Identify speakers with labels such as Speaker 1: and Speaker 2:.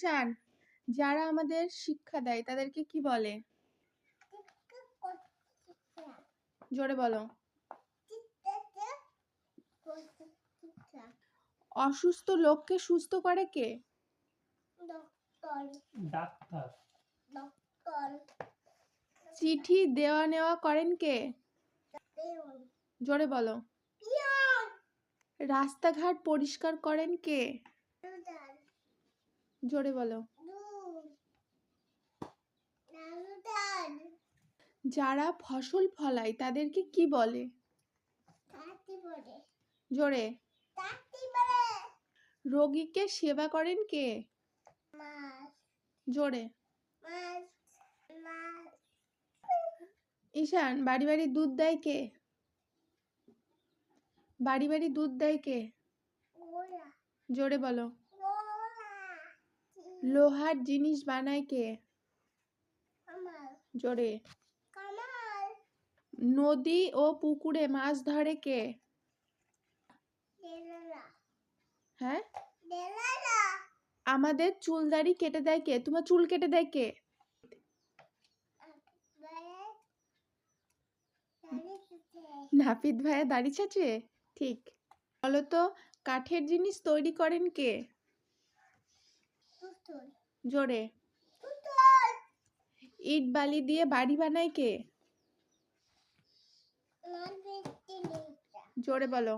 Speaker 1: চান? যারা আমাদের শিক্ষা দেয় তাদেরকে কি বলে? জোরে বলো। অসুস্থ লোককে সুস্থ করে কে?
Speaker 2: ডাক্তার।
Speaker 1: চিঠি দেওয়া নেওয়া করেন কে? জোরে বলো। রাস্তাঘাট পরিষ্কার করেন কে? জোরে বলো। যারা ফসল ফলায়, তাদেরকে কি বলে? জোরে। রোগীকে সেবা করেন কে? জোরে। ঈশান, বাড়ি বাড়ি দুধ দেয় কে? বাড়ি বাড়ি দুধ দেয় কে? জোরে বলো। লোহার জিনিস বানায় কে? জোরে। নদী ও পুকুরে মাছ ধরে কে? হ্যাঁ? আমাদের চুল দাড়ি কেটে দেয় কে? তোমার চুল কেটে দেয় কে? নাপিত ভাইয়া দাড়ি চাচে ঠিক। বলতো কাঠের জিনিস তৈরি করেন কে? জোরে। ইট বালি দিয়ে বাড়ি বানায় কে? জোরে বলো।